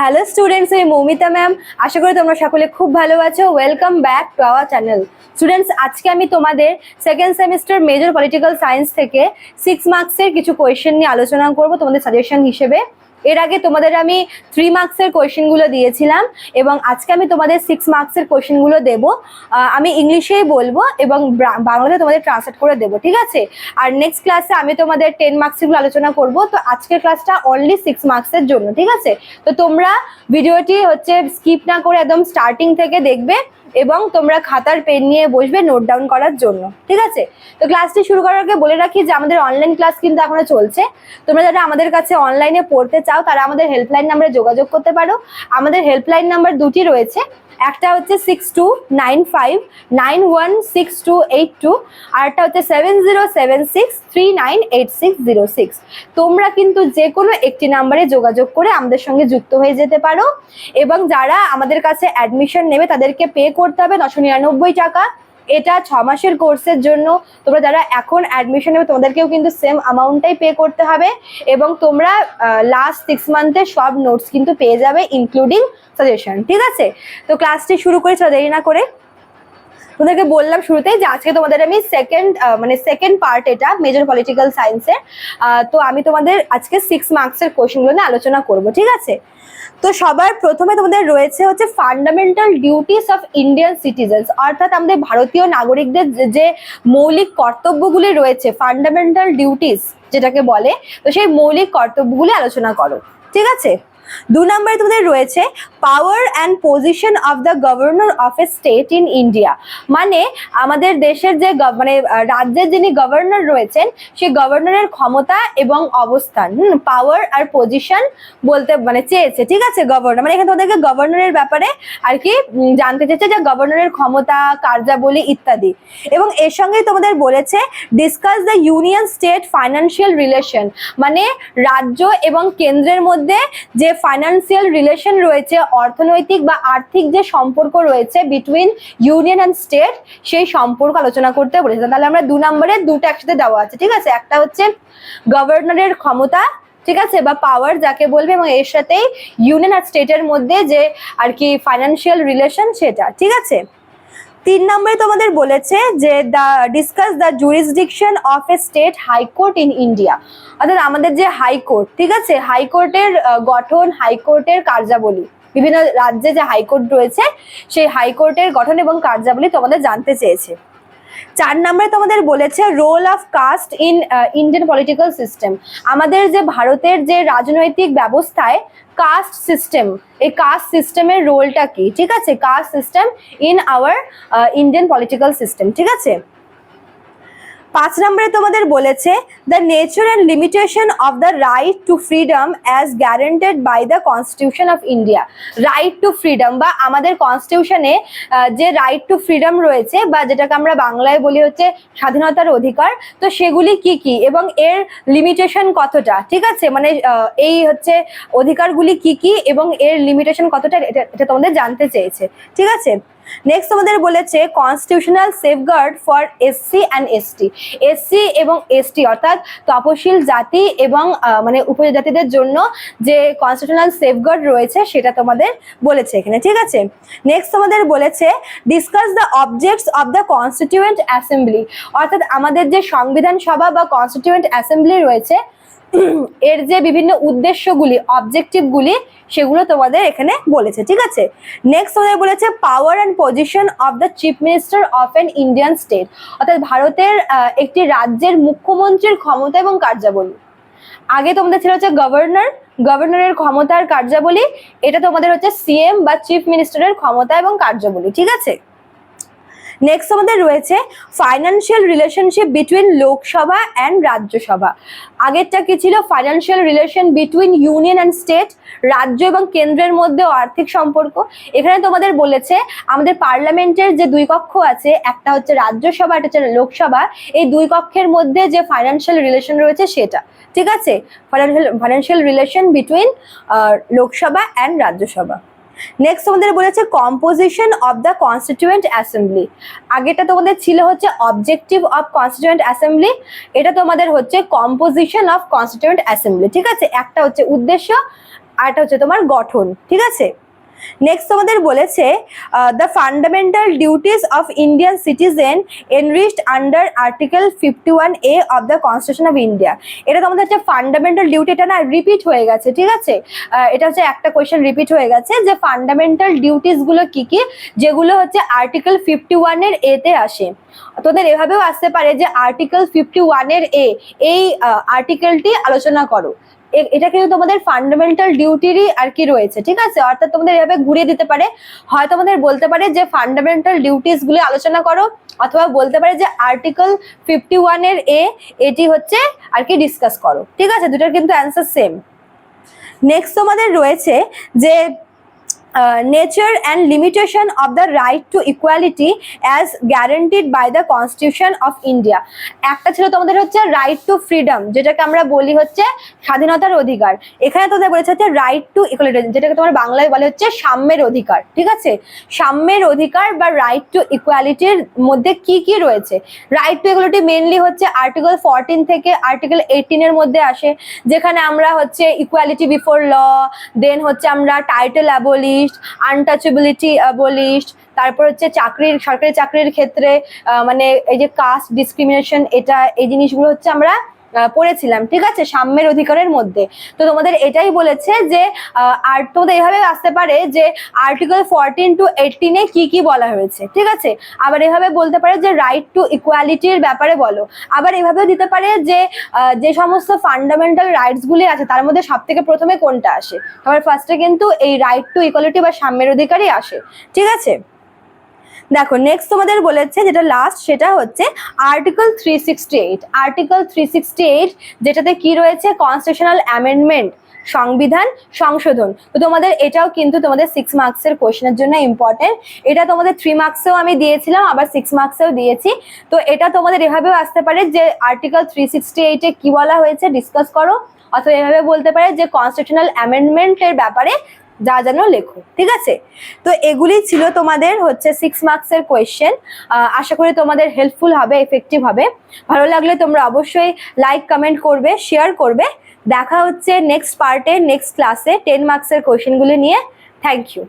Hello students আমি Moumita ma'am আশা করি তোমরা সকলে খুব ভালো আছো। Welcome back to our channel students আজকে আমি তোমাদের second semester major political science থেকে সিক্স মার্কসের কিছু কোয়েশ্চেন নিয়ে আলোচনা করব তোমাদের সাজেশন হিসেবে। এর আগে তোমাদের আমি থ্রি মার্কসের কোয়েশ্চেনগুলো দিয়েছিলাম এবং আজকে আমি তোমাদের সিক্স মার্কসের কোয়েশ্চেনগুলো দেবো। আমি ইংলিশেই বলব এবং বাংলাতে তোমাদের ট্রান্সলেট করে দেবো, ঠিক আছে? আর নেক্সট ক্লাসে আমি তোমাদের টেন মার্কসগুলো আলোচনা করব। তো আজকের ক্লাসটা অনলি সিক্স মার্কসের জন্য, ঠিক আছে? তো তোমরা ভিডিওটি হচ্ছে স্কিপ না করে একদম স্টার্টিং থেকে দেখবে। এবং তোমরা খাতার পেন নিয়ে বসবে নোট ডাউন করার জন্য, ঠিক আছে? তো ক্লাসটি শুরু করার আগে বলে রাখি যে আমাদের অনলাইন ক্লাস কিন্তু এখনও চলছে। তোমরা যারা আমাদের কাছে অনলাইনে পড়তে চাও, তারা আমাদের হেল্পলাইন নাম্বারে যোগাযোগ করতে পারো। আমাদের হেল্পলাইন নাম্বার দুটি রয়েছে। একটা হচ্ছে six two nine five nine one six two eight two আর একটা হচ্ছে seven zero seven six three nine eight six zero six তোমরা কিন্তু যে কোনো একটি নাম্বারে যোগাযোগ করে আমাদের সঙ্গে যুক্ত হয়ে যেতে পারো। এবং যারা আমাদের কাছে অ্যাডমিশন নেবে, তাদেরকে পে করতে হবে নশো নিরানব্বই টাকা। এটা ছ মাসের কোর্সের জন্য তোমরা যারা এখন অ্যাডমিশন নেবে, তোমাদেরকেও কিন্তু সেম অ্যামাউন্টটাই পে করতে হবে এবং তোমরা লাস্ট সিক্স মান্থের সব নোটস কিন্তু পেয়ে যাবে ইনক্লুডিং সাজেশন ঠিক আছে? তো ক্লাসটি শুরু করি, চলো দেরি না করে। তোমাদেরকে বললাম শুরুতেই যে আজকে তোমাদের আমি সেকেন্ড মানে সেকেন্ড পার্ট এটা মেজর পলিটিক্যাল সায়েন্সের তো আমি তোমাদের আজকে সিক্স মার্কসের কোয়েশনগুলো নিয়ে আলোচনা করব, ঠিক আছে? তো সবার প্রথমে তোমাদের রয়েছে হচ্ছে fundamental duties of Indian citizens অর্থাৎ আমাদের ভারতীয় নাগরিকদের যে- যে মৌলিক কর্তব্যগুলি রয়েছে ফান্ডামেন্টাল ডিউটিস যেটাকে বলে, তো সেই মৌলিক কর্তব্যগুলি আলোচনা করো, ঠিক আছে? দু নম্বরে তোমাদের রয়েছে power and position of the governor of a state in India মানে আমাদের দেশের যে মানে রাজ্যের যিনি গভর্নর রয়েছেন সেই গভর্নরের ক্ষমতা এবং অবস্থান, হুম পাওয়ার আর পজিশন বলতে মানে চেয়েছে, ঠিক আছে গভর্নর মানে এখানে তোমাদেরকে গভর্নরের ব্যাপারে আর কি জানতে চেয়েছে যে গভর্নরের ক্ষমতা, কার্যাবলী ইত্যাদি। এবং এর সঙ্গেই তোমাদের বলেছে discuss the union state financial relation মানে রাজ্য এবং কেন্দ্রের মধ্যে যে ফাইন্যান্সিয়াল রিলেশন রয়েছে, অর্থনৈতিক বা আর্থিক যে সম্পর্ক রয়েছে বিটুইন ইউনিয়ন অ্যান্ড স্টেট সেই সম্পর্ক আলোচনা করতে বলেছে। তাহলে আমরা দু নম্বরে দুটো একসাথে দেওয়া আছে, ঠিক আছে? একটা হচ্ছে গভর্নরের ক্ষমতা, ঠিক আছে? বা পাওয়ার যাকে বলবে এবং এর সাথেই ইউনিয়ন আর স্টেটের মধ্যে যে আর কি ফাইন্যান্সিয়াল রিলেশন সেটা, ঠিক আছে? তিন নম্বরে তোমাদের বলেছে যে the discuss the jurisdiction of a state high court in India অর্থাৎ আমাদের যে হাইকোর্ট ঠিক আছে? হাইকোর্টের গঠন হাইকোর্টের কার্যাবলী, বিভিন্ন রাজ্যে যে হাইকোর্ট রয়েছে, সেই হাইকোর্টের গঠন এবং কার্যাবলী তোমাদের জানতে চেয়েছে। চার নম্বরে তোমাদের বলেছে role of caste in Indian political system আমাদের যে ভারতের যে রাজনৈতিক ব্যবস্থায় কাস্ট সিস্টেম এই কাস্ট সিস্টেমের রোলটা কি? ঠিক আছে? Caste system in our Indian political system ঠিক আছে? পাঁচ নম্বরে তোমাদের বলেছে the nature and limitation of the right to freedom as guaranteed by the constitution of India right to freedom বা আমাদের কনস্টিটিউশনে যে রাইট টু ফ্রিডম রয়েছে বা যেটাকে আমরা বাংলায় বলি হচ্ছে স্বাধীনতার অধিকার, তো সেগুলি কি কি এবং এর লিমিটেশন কতটা? ঠিক আছে? মানে এই হচ্ছে অধিকারগুলি কি কি এবং এর লিমিটেশন কতটা, এটা এটা তোমাদের জানতে চেয়েছে। ঠিক আছে? নেক্সট আমাদের বলেছে constitutional safeguard for SC and ST SC এবং এসটি অর্থাৎ তপশিল জাতি এবং মানে উপজাতিদের জন্য যে কনস্টিটিউশনাল সেফগার্ড রয়েছে সেটা তোমাদের বলেছে এখানে, ঠিক আছে? নেক্সট তোমাদের বলেছে discuss the objects of the constituent assembly অর্থাৎ আমাদের যে সংবিধান সভা বা কনস্টিটিউয়েন্ট অ্যাসেম্বলি রয়েছে এর যে বিভিন্ন উদ্দেশ্যগুলি অবজেক্টিভগুলি সেগুলো তোমাদের এখানে বলেছে, ঠিক আছে? নেক্সট তোমাদের বলেছে power and position of the chief minister of an Indian state অর্থাৎ ভারতের একটি রাজ্যের মুখ্যমন্ত্রীর ক্ষমতা এবং কার্যাবলী। আগে তোমাদের ছিল হচ্ছে গভর্নর গভর্নরের ক্ষমতার কার্যাবলী, এটা তোমাদের হচ্ছে সিএম বা চিফ মিনিস্টারের ক্ষমতা এবং কার্যাবলী, ঠিক আছে? নেক্সট আমাদের রয়েছে financial relationship between Lok Sabha and Rajya Sabha আগেরটা কি ছিল? Financial relation between union and state রাজ্য এবং কেন্দ্রের মধ্যে আর্থিক সম্পর্ক। এখানে তোমাদের বলেছে, আমাদের পার্লামেন্টের যে দুই কক্ষ আছে, একটা হচ্ছে রাজ্যসভা একটা হচ্ছে লোকসভা এই দুই কক্ষের মধ্যে যে ফাইন্যান্সিয়াল রিলেশন রয়েছে সেটা। ঠিক আছে? Financial financial relation between Lok Sabha and Rajya Sabha next তোমাদের বলেছে composition of the constituent assembly আগেটা তোমাদের ছিল হচ্ছে অবজেক্টিভ অফ কনস্টিটিউয়েন্ট অ্যাসেম্বলি এটা তোমাদের হচ্ছে কম্পোজিশন অফ কনস্টিটিউয়েন্ট অ্যাসেম্বলি ঠিক আছে? একটা হচ্ছে উদ্দেশ্য, আর একটা হচ্ছে তোমার গঠন, ঠিক আছে? নেক্সট তোমাদের বলেছে the fundamental duties of Indian citizen enriched under article fifty one A of the constitution of India এটা তোমাদের হচ্ছে ফান্ডামেন্টাল ডিউটি এটা না রিপিট হয়ে গেছে, ঠিক আছে? এটা হচ্ছে একটা কোয়েশ্চেন রিপিট হয়ে গেছে, যে ফান্ডামেন্টাল ডিউটিসগুলো কি কি? যেগুলো হচ্ছে আর্টিকেল ফিফটি ওয়ানের এতে আসে। তোদের এভাবেও আসতে পারে যে আর্টিকেল ফিফটি ওয়ানের এ এই আর্টিকেলটি আলোচনা করো। এটা কিন্তু তোমাদের ফান্ডামেন্টাল ডিউটিরই আর কি রয়েছে, ঠিক আছে? অর্থাৎ তোমাদের এভাবে ঘুরিয়ে দিতে পারে। হয় তোমাদের বলতে পারে যে ফান্ডামেন্টাল ডিউটিসগুলো আলোচনা করো, অথবা বলতে পারে যে আর্টিকেল ফিফটি ওয়ানের এ, এটি হচ্ছে আর কি ডিসকাস করো, ঠিক আছে? দুটার কিন্তু অ্যান্সার সেম নেক্সট তোমাদের রয়েছে যে nature and limitation of the right to equality as guaranteed by the constitution of India একটা ছিল তোমাদের হচ্ছে রাইট টু ফ্রিডম যেটাকে আমরা বলি হচ্ছে স্বাধীনতার অধিকার। এখানে তোদের বলেছে হচ্ছে রাইট টু ইকুয়ালিটি যেটাকে তোমার বাংলায় বলে হচ্ছে সাম্যের অধিকার, ঠিক আছে? সাম্যের অধিকার বা রাইট টু ইকুয়ালিটির মধ্যে কি কি রয়েছে? রাইট টু ইকুয়ালিটি মেনলি হচ্ছে আর্টিকেল ফোরটিন থেকে আর্টিকেল এইটিনের মধ্যে আসে, যেখানে আমরা হচ্ছে ইকুয়ালিটি বিফোর ল দেন হচ্ছে আমরা টাইটেল অ্যাবলিস্ট আনটাচেবিলিটি অ্যাবলিস্ট তারপর হচ্ছে চাকরির, সরকারি চাকরির ক্ষেত্রে মানে এই যে কাস্ট ডিসক্রিমিনেশন এটা, এই জিনিসগুলো হচ্ছে আমরা পড়েছিলাম, ঠিক আছে? সাম্যের অধিকারের মধ্যে। তো তোমাদের এটাই বলেছে যে আর তোমাদের এভাবে আসতে পারে যে আর্টিকেল ফোরটিন টু এইটিনে কি কি বলা হয়েছে, ঠিক আছে? আবার এভাবে বলতে পারে যে রাইট টু ইকুয়ালিটির ব্যাপারে বলো। আবার এভাবেও দিতে পারে যে যে সমস্ত ফান্ডামেন্টাল রাইটসগুলি আছে, তার মধ্যে সব থেকে প্রথমে কোনটা আসে? আবার ফার্স্টে কিন্তু এই রাইট টু ইকুয়ালিটি বা সাম্যের অধিকারই আসে, ঠিক আছে? দেখো নেক্সট তোমাদের বলেছে যেটা লাস্ট সেটা হচ্ছে article three sixty eight article three sixty eight যেটাতে কি রয়েছে? কনস্টিটিউশনাল অ্যামেন্ডমেন্ট সংবিধান, সংশোধন। তো তোমাদের এটাও কিন্তু তোমাদের সিক্স মার্কসের কোশ্চেনের জন্য ইম্পর্টেন্ট এটা তোমাদের থ্রি মার্কসেও আমি দিয়েছিলাম, আবার সিক্স মার্কসেও দিয়েছি। তো এটা তোমাদের এভাবেও আসতে পারে যে আর্টিকেল থ্রি সিক্সটি এইটে কি বলা হয়েছে? ডিসকাস করো। অথবা এভাবে বলতে পারে যে কনস্টিটিউশনাল অ্যামেন্ডমেন্টের ব্যাপারে যা যেন লেখো, ঠিক আছে? তো এগুলি ছিল তোমাদের হচ্ছে সিক্স মার্কসের কোয়েশ্চেন আশা করি তোমাদের হেল্পফুল হবে এফেক্টিভ হবে। ভালো লাগলে তোমরা অবশ্যই লাইক কমেন্ট করবে শেয়ার করবে। দেখা হচ্ছে নেক্সট পার্টে নেক্সট ক্লাসে টেন মার্কসের কোয়েশ্চেনগুলি নিয়ে। Thank you